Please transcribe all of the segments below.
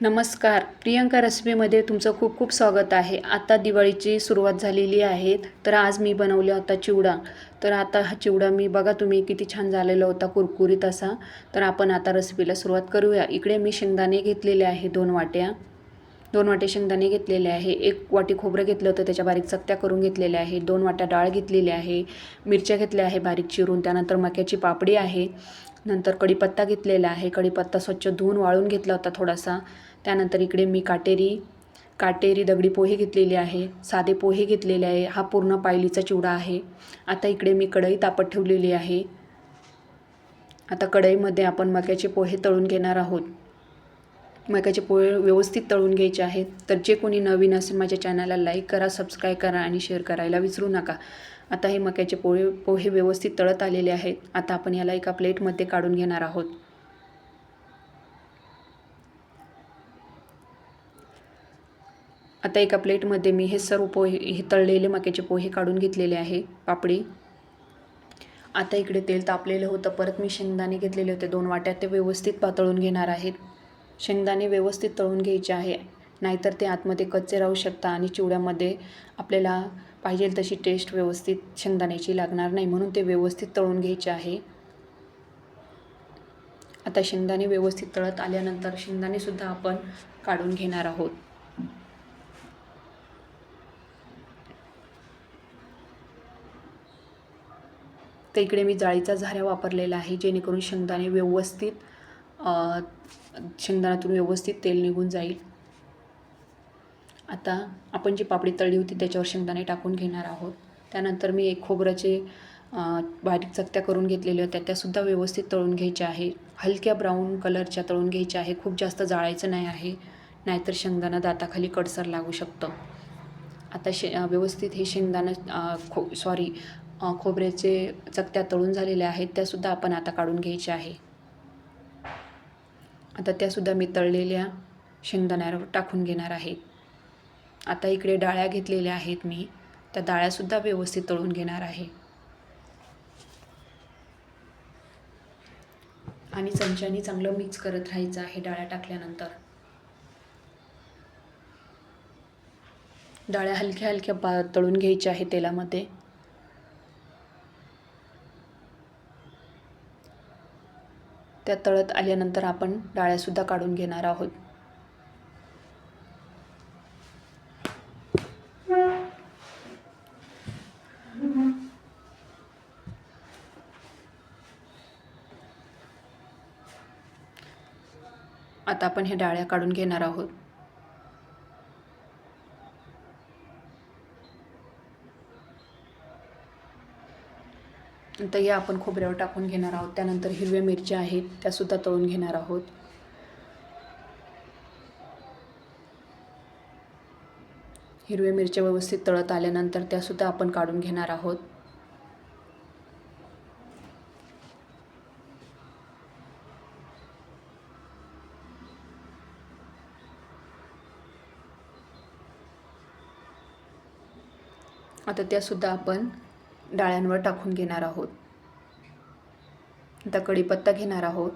नमस्कार. प्रियंका रेसिपीमध्ये तुमचं खूप खूप स्वागत आहे. आता दिवाळीची सुरुवात झालेली आहे. तर आज मी बनवला होता चिवडा. तर आता हा चिवडा मी बघा तुम्ही किती छान झालेला होता कुरकुरीत असा. तर आपण आता रेसिपीला सुरुवात करूया. इकडे मी शेंगदाणे घेतलेले आहे दोन वाट्या. दोन वाटे शेंगदाणे घेतलेले आहे. एक वाटी खोबरं घेतलं होतं त्याच्या बारीक चकत्या करून घेतलेल्या आहे. दोन वाट्या डाळ घेतलेली आहे. मिरच्या घेतल्या आहे बारीक चिरून. त्यानंतर मक्याची पापडी आहे. नंतर कढीपत्ता घेतलेला आहे. कढीपत्ता स्वच्छ धुवून वाळून घेतला होता थोडासा. त्यानंतर इकडे मी काटेरी काटेरी दगडी पोहे घेतलेले आहे. साधे पोहे घेतलेले आहे. हा पूर्ण पायलीचा चिवडा आहे. आता इकडे मी कढई तापत ठेवलेली आहे. आता कढईमध्ये आपण मक्याचे पोहे तळून घेणार आहोत. मक्याचे पोहे व्यवस्थित तळून घ्यायचे आहेत. तर जे कोणी नवीन असेल माझ्या चॅनलला लाईक करा सबस्क्राईब करा आणि शेअर करायला विसरू नका. आता हे मक्याचे पोहे पोहे व्यवस्थित तळत आलेले आहेत. आता आपण याला एका प्लेटमध्ये काढून घेणार आहोत. आता एका प्लेटमध्ये मी हे सर्व पोहे हे तळलेले मक्याचे पोहे काढून घेतलेले आहे. पापडी. आता इकडे तेल तापलेलं होतं. परत मी शेंगदाणे घेतलेले होते. दोन वाट्यात ते व्यवस्थित पातळून घेणार आहेत. शेंगदाणे व्यवस्थित तळून घ्यायचे आहे. नाहीतर ते आतमध्ये कच्चे राहू शकतात आणि चिवड्यामध्ये आपल्याला पाहिजे तशी टेस्ट व्यवस्थित शेंगदाण्याची लागणार नाही. म्हणून ते व्यवस्थित तळून घ्यायचे आहे. आता शेंगदाणे व्यवस्थित तळत आल्यानंतर शेंगदाणेसुद्धा आपण काढून घेणार आहोत. तर इकडे मी जाळीचा झाऱ्या वापरलेला आहे जेणेकरून शेंगदाणे व्यवस्थित शेंगदाण्यातून व्यवस्थित तेल निघून जाईल. आता आपण जी पापडी तळली होती त्याच्यावर शेंगदाणे टाकून घेणार आहोत. त्यानंतर मी एक खोबऱ्याचे बारीक चकत्या करून घेतलेल्या होत्या. त्यासुद्धा व्यवस्थित तळून घ्यायच्या आहे. हलक्या ब्राऊन कलरच्या तळून घ्यायच्या आहे. खूप जास्त जाळायचं नाही आहे. नाहीतर शेंगदाणा दाताखाली कडसर लागू शकतं. आता शे व्यवस्थित हे शेंगदाणं खो सॉरी खोबऱ्याचे चकत्या तळून झालेल्या आहेत. त्यासुद्धा आपण आता काढून घ्यायच्या आहे. आता त्यासुद्धा मी तळलेल्या शेंगदाण्यावर टाकून घेणार आहे. आता इकडे डाळ्या घेतलेल्या आहेत मी. त्या डाळ्यासुद्धा व्यवस्थित तळून घेणार आहे. आणि चमच्यानी चांगलं मिक्स करत राहायचं आहे डाळ्या टाकल्यानंतर. डाळ्या हलक्या हलक्या पा तळून घ्यायच्या आहे तेलामध्ये. त्या तळत आल्यानंतर आपण डाळ्यासुद्धा काढून घेणार आहोत. आता आपण हे डाळ्या काढून घेणार आहोत. तर या आपण खोबऱ्यावर टाकून घेणार आहोत. त्यानंतर हिरव्या मिरच्या आहेत त्यासुद्धा तळून घेणार आहोत. हिरव्या मिरच्या व्यवस्थित तळत आल्यानंतर त्यासुद्धा आपण काढून घेणार आहोत. आता त्यासुद्धा आपण डाळ्यांवर टाकून घेणार आहोत. आता कढीपत्ता घेणार आहोत.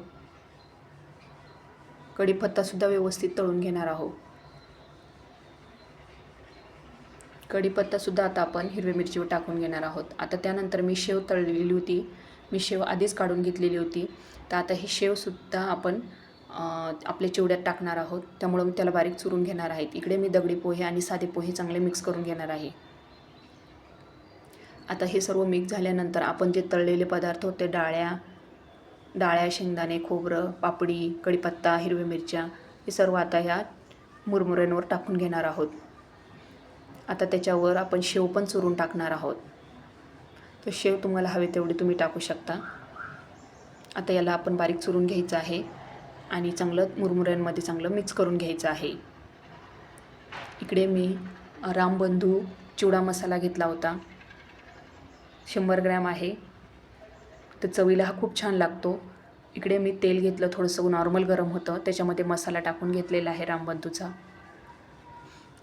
कढीपत्तासुद्धा व्यवस्थित तळून घेणार आहोत. कढीपत्तासुद्धा आता आपण हिरव्या मिरचीवर टाकून घेणार आहोत. आता त्यानंतर मी शेव तळलेली होती. मी शेव आधीच काढून घेतलेली होती. तर आता ही शेवसुद्धा आपण आपल्या चिवड्यात टाकणार आहोत. त्यामुळं मी त्याला बारीक चुरून घेणार आहेत इकडे मी दगडी पोहे आणि साधे पोहे चांगले मिक्स करून घेणार आहे. आता हे सर्व मिक्स झाल्यानंतर आपण जे तळलेले पदार्थ होते डाळ्या डाळ्या शेंगदाणे खोबरं पापडी कढीपत्ता हिरव्या मिरच्या हे सर्व आता ह्या मुरमुऱ्यांवर टाकून घेणार आहोत. आता त्याच्यावर आपण शेव पण चुरून टाकणार आहोत. तर शेव तुम्हाला हवे तेवढे तुम्ही टाकू शकता. आता याला आपण बारीक चुरून घ्यायचं आहे आणि चांगलं मुरमुऱ्यांमध्ये चांगलं मिक्स करून घ्यायचं आहे. इकडे मी रामबंधू चिवडा मसाला घेतला होता. शंभर ग्रॅम आहे. तर चवीला हा खूप छान लागतो. इकडे मी तेल घेतलं थोडंसं नॉर्मल गरम होतं. त्याच्यामध्ये मसाला टाकून घेतलेला आहे रामबंधूचा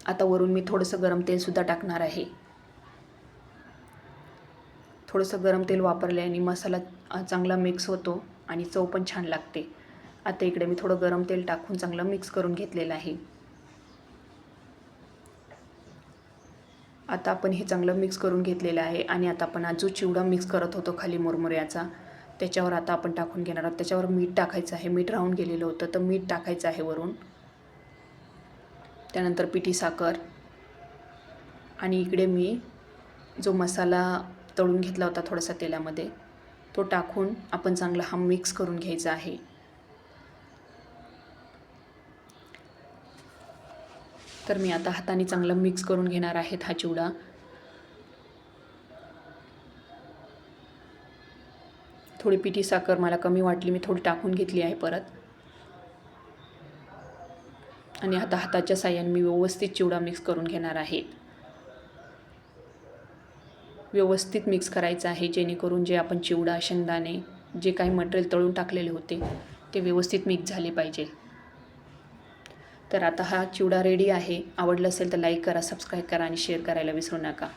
आता वरून मी थोडंसं गरम तेलसुद्धा टाकणार आहे. थोडंसं गरम तेल वापरल्याने मसाला चांगला मिक्स होतो आणि चव पण छान लागते. आता इकडे मी थोडं गरम तेल टाकून चांगलं मिक्स करून घेतलेलं आहे. आता आपण हे चांगलं मिक्स करून घेतलेलं आहे आणि आता आपण आज जो चिवडा मिक्स करत होतो खाली मुरमुऱ्याचा त्याच्यावर आता आपण टाकून घेणार आहोत. त्याच्यावर मीठ टाकायचं आहे. मीठ राहून गेलेलं होतं तर मीठ टाकायचं आहे वरून. त्यानंतर पिठी साखर. आणि इकडे मी जो मसाला तळून घेतला होता थोडासा तेलामध्ये तो टाकून आपण चांगला हा मिक्स करून घ्यायचा आहे. तर मी आता हाताने चांगलं मिक्स करून घेणार आहेत हा चिवडा. थोडी पिठी साखर मला कमी वाटली मी थोडी टाकून घेतली आहे परत. आणि आता हाताच्या साह्याने मी व्यवस्थित चिवडा मिक्स करून घेणार आहे. व्यवस्थित मिक्स करायचं आहे जेणेकरून जे आपण चिवडा शेंगदाणे जे काही मटेरियल तळून टाकलेले होते ते व्यवस्थित मिक्स झाले पाहिजे. तर आता हा चिवडा रेडी आहे. आवडलं असेल तर लाईक करा सबस्क्राईब करा आणि शेअर करायला विसरू नका.